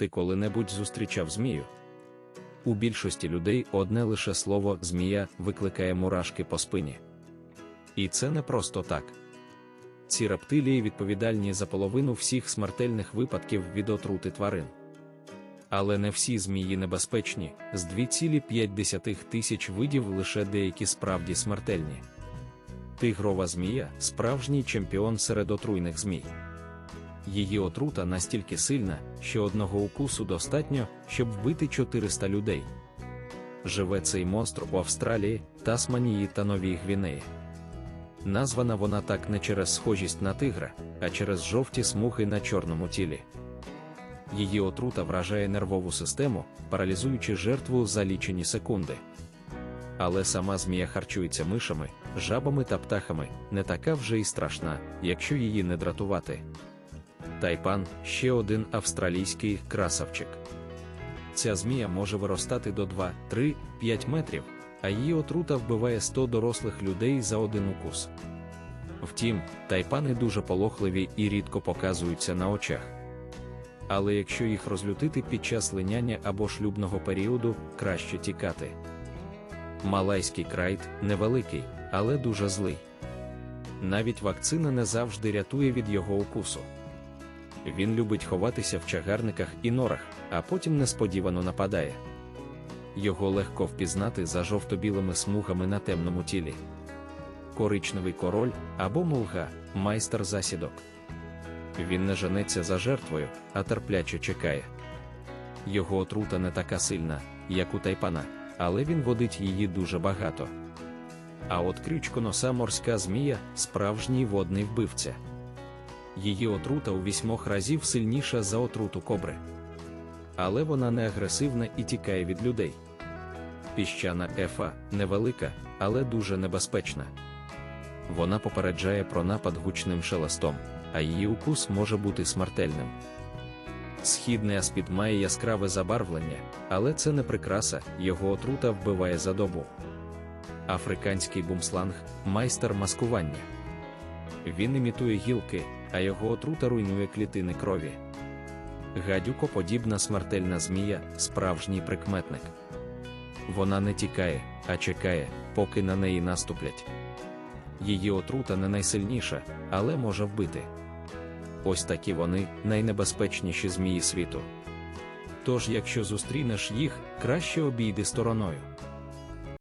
ти коли-небудь зустрічав змію? У більшості людей одне лише слово змія викликає мурашки по спині. І це не просто так. Ці рептилії відповідальні за половину всіх смертельних випадків від отрути тварин. Але не всі змії небезпечні, з 2,5 тисяч видів лише деякі справді смертельні. Тигрова змія справжній чемпіон серед отруйних змій. Її отрута настільки сильна, що одного укусу достатньо, щоб вбити 400 людей. Живе цей монстр у Австралії, Тасманії та Новій Гвінеї. Названа вона так не через схожість на тигра, а через жовті смуги на чорному тілі. Її отрута вражає нервову систему, паралізуючи жертву за лічені секунди. Але сама змія харчується мишами, жабами та птахами, не така вже й страшна, якщо її не дратувати. Тайпан ще один австралійський красавчик. Ця змія може виростати до 2, 3, 5 метрів, а її отрута вбиває 100 дорослих людей за один укус. Втім, тайпани дуже полохливі і рідко показуються на очах. Але якщо їх розлютити під час линяння або шлюбного періоду, краще тікати. Малайський крайт невеликий, але дуже злий. Навіть вакцина не завжди рятує від його укусу. Він любить ховатися в чагарниках і норах, а потім несподівано нападає. Його легко впізнати за жовто-білими смугами на темному тілі. Коричневий король або мулга майстер засідок. Він не женеться за жертвою, а терпляче чекає. Його отрута не така сильна, як у тайпана, але він водить її дуже багато. А от крючконоса морська змія справжній водний вбивця. Її отрута у вісьмох разів сильніша за отруту кобри. Але вона не агресивна і тікає від людей. Піщана ефа невелика, але дуже небезпечна. Вона попереджає про напад гучним шелестом, а її укус може бути смертельним. Східний аспід має яскраве забарвлення, але це не прикраса, його отрута вбиває за добу. Африканський бумсланг майстер маскування. Він імітує гілки, а його отрута руйнує клітини крові. Гадюкоподібна смертельна змія справжній прикметник. Вона не тікає, а чекає, поки на неї наступлять. Її отрута не найсильніша, але може вбити. Ось такі вони найнебезпечніші змії світу. Тож, якщо зустрінеш їх, краще обійди стороною.